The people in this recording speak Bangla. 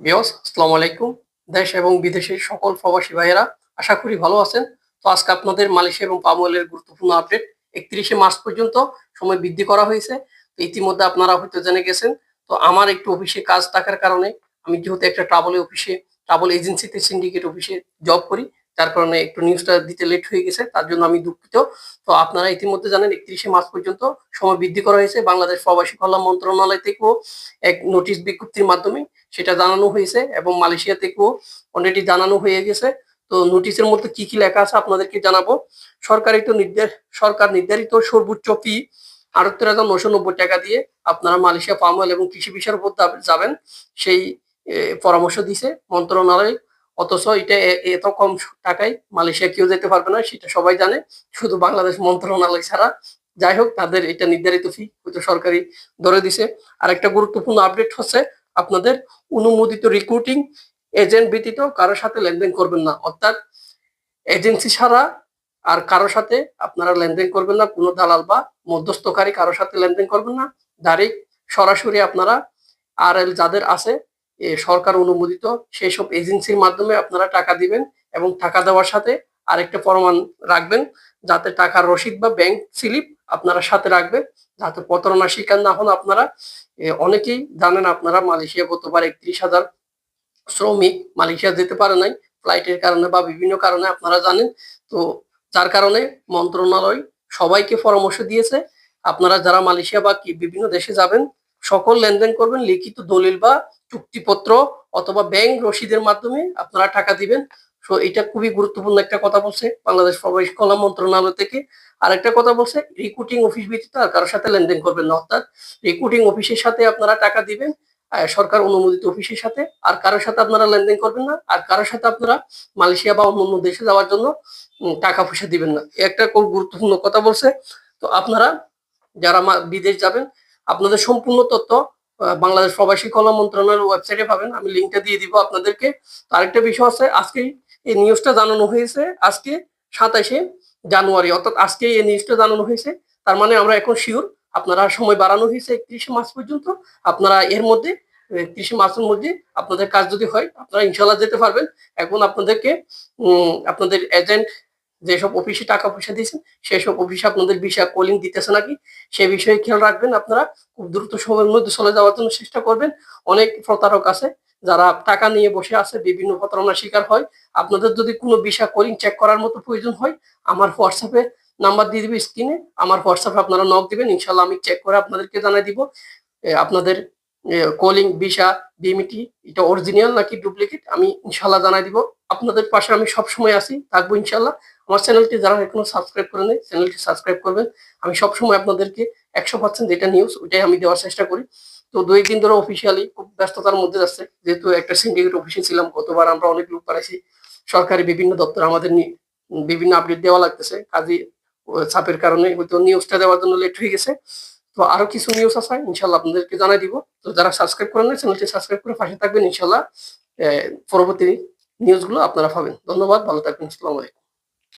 বিয়স আসসালামু আলাইকুম। দেশ এবং বিদেশের সকল প্রবাসী ভাইয়েরা, আশা করি ভালো আছেন। তো আজকে আপনাদের মালয়েশিয়া এবং পামওয়েলের গুরুত্বপূর্ণ আপডেট। একত্রিশে মার্চ পর্যন্ত সময় বৃদ্ধি করা হয়েছে। তো ইতিমধ্যে আপনারা হয়তো জেনে গেছেন, তো আমার একটু অফিসে কাজ থাকার কারণে আমি যেহেতু একটা ট্রাভেল অফিসে ট্রাভেল এজেন্সিতে সিন্ডিকেট অফিসে জব করি যার কারণে একটু নিউজটা দিতে লেট হয়ে গেছে, তার জন্য আমি দুঃখিত। তো আপনারা ইতিমধ্যে জানেন, একত্রিশে মার্চ পর্যন্ত সময় বৃদ্ধি করা হয়েছে। বাংলাদেশ প্রবাসী কল্যাণ মন্ত্রণালয় থেকেও এক নোটিশ বিজ্ঞপ্তির মাধ্যমে সেটা জানানো হয়েছে এবং মালয়েশিয়া থেকেও অলরেডি জানানো হয়ে গেছে। তো নোটিশের মধ্যে কি কি লেখা আছে আপনাদেরকে জানাব। সরকারিত নির্দেশ, সরকার নির্ধারিত সর্বোচ্চ ফি আটাত্তর হাজার নশো নব্বই টাকা দিয়ে আপনারা মালয়েশিয়া পাম এবং কৃষি বিষয়ের উপর যাবেন। সেই পরামর্শ দিছে মন্ত্রণালয় অথচ এটা এত কম টাকায় মালয়েশিয়া কেউ যেতে পারবে না, সেটা সবাই জানে। শুধু বাংলাদেশ মন্ত্রণালয় ছাড়া। যাই হোক, তাদের এটা নির্ধারিত ফি হয়তো সরকারি ধরে দিছে। আর একটা গুরুত্বপূর্ণ আপডেট হচ্ছে আপনাদের অনুমোদিত রিক্রুটিং এজেন্ট ব্যতীত কারোর সাথে লেনদেন করবেন না। অর্থাৎ এজেন্সি ছাড়া আর কারোর সাথে আপনারা লেনদেন করবেন না। কোনো দালাল বা মধ্যস্থকারী কারোর সাথে লেনদেন করবেন না। ডাইরেক্ট সরাসরি আপনারা আর যাদের আছে সরকার অনুমোদিত সেই সব এজেন্সির মাধ্যমে আপনারা টাকা দিবেন এবং টাকা দেওয়ার সাথে আরেকটা প্রমাণ রাখবেন যাতে টাকার রসিদ বা ব্যাংক স্লিপ আপনারা সাথে রাখবেন যাতে প্রতারণার শিকার না হন আপনারা। অনেকেই জানেন আপনারা মালয়েশিয়া গতবার একত্রিশ হাজার শ্রমিক মালয়েশিয়া যেতে পারে নাই ফ্লাইটের কারণে বা বিভিন্ন কারণে আপনারা জানেন। তো যার কারণে মন্ত্রণালয় সবাইকে পরামর্শ দিয়েছে, আপনারা যারা মালয়েশিয়া বা বিভিন্ন দেশে যাবেন, সকল লেনদেন করবেন, লিখিত দলিল বা চুক্তিপত্র অথবা ব্যাংক রসিদের মাধ্যমে আপনারা টাকা দিবেন। তো এটা খুবই গুরুত্বপূর্ণ একটা কথা বলছে বাংলাদেশ প্রবাসী কল্যাণ মন্ত্রণালয় থেকে। আর একটা কথা বলছে রিক্রুটিং অফিস ব্যতীত আর কারোর সাথে লেনদেন করবেন না। অর্থাৎ রিক্রুটিং অফিসের সাথে আপনারা টাকা দিবেন সরকার অনুমোদিত অফিসের সাথে। আর কারোর সাথে আপনারা লেনদেন করবেন না। আর কারোর সাথে আপনারা মালয়েশিয়া বা অন্য দেশে যাওয়ার জন্য টাকা পয়সা দিবেন না। একটা খুব গুরুত্বপূর্ণ কথা বলছে। তো আপনারা যারা বিদেশ যাবেন, আপনাদের সম্পূর্ণ তথ্য বাংলাদেশ প্রবাসী কল্যাণ মন্ত্রণালয়ের ওয়েবসাইটে পাবেন। আমি লিঙ্কটা দিয়ে দিব আপনাদেরকে। আরেকটা বিষয় আছে আজকে এই নিউজটা জানানো হয়েছে, আজকে সাতাশে জানুয়ারি, অর্থাৎ আজকে এই নিউজটা জানানো হয়েছে। তার মানে আমরা এখন শিওর আপনারা সময় বাড়ানো হয়েছে একত্রিশে মার্চ পর্যন্ত। আপনারা এর মধ্যে, একত্রিশে মার্চের মধ্যে আপনাদের কাজ যদি হয়, আপনারা ইনশাল্লাহ যেতে পারবেন। এখন আপনাদেরকে আপনাদের এজেন্ট যেসব অফিসে টাকা পয়সা দিয়েছেন, সেসব অফিসে আপনাদের ভিসা কলিং দিতেছে নাকি? সে বিষয়ে খেয়াল রাখবেন আপনারা, খুব দ্রুত সময়ের মধ্যে চলে যাওয়ার জন্য চেষ্টা করবেন। অনেক প্রতারক আছে যারা টাকা নিয়ে বসে আছে, বিভিন্ন প্রতারণার শিকার হয়। আপনাদের যদি কোনো ভিসা কলিং চেক করার মতো প্রয়োজন হয়, আমার হোয়াটসঅ্যাপে নাম্বার দিয়ে দিবে স্ক্রিনে আমার হোয়াটসঅ্যাপে আপনারা নক দিবেন ইনশাল্লাহ আমি চেক করে আপনাদেরকে জানাই দিব। আপনাদের কলিং ভিসা ডিএমটি এটা অরিজিনাল নাকি ডুপ্লিকেট আমি ইনশাল্লাহ জানাই দিব। আপনাদের পাশে আমি সব সময় আছি, থাকব ইনশাল্লাহ আমার চ্যানেলটি যারা এখনও সাবস্ক্রাইব করে নেই চ্যানেলটি সাবস্ক্রাইব করবেন। আমি সব সময় আপনাদেরকে একশো পার্সেন্ট যেটা নিউজ ওইটাই আমি দেওয়ার চেষ্টা করি। তো দুই দিন ধরে অফিসিয়ালি খুব ব্যস্ততার মধ্যে যাচ্ছে, যেহেতু একটা সিন্ডিকেট অফিসে ছিলাম, গতবার আমরা অনেক লোক পাঠাইছি সরকারি বিভিন্ন দপ্তর আমাদের বিভিন্ন আপডেট দেওয়া লাগতেছে কাজে চাপের কারণে হয়তো নিউজটা দেওয়ার জন্য লেট হয়ে গেছে। তো আরও কিছু নিউজ আছে ইনশাল্লাহ আপনাদেরকে জানাই দিব। তো যারা সাবস্ক্রাইব করেন না চ্যানেলটি সাবস্ক্রাইব করে পাশে থাকবেন ইনশাল্লাহ পরবর্তী নিউজগুলো আপনারা পাবেন। ধন্যবাদ, ভালো থাকবেন, আসসালামু আলাইকুম।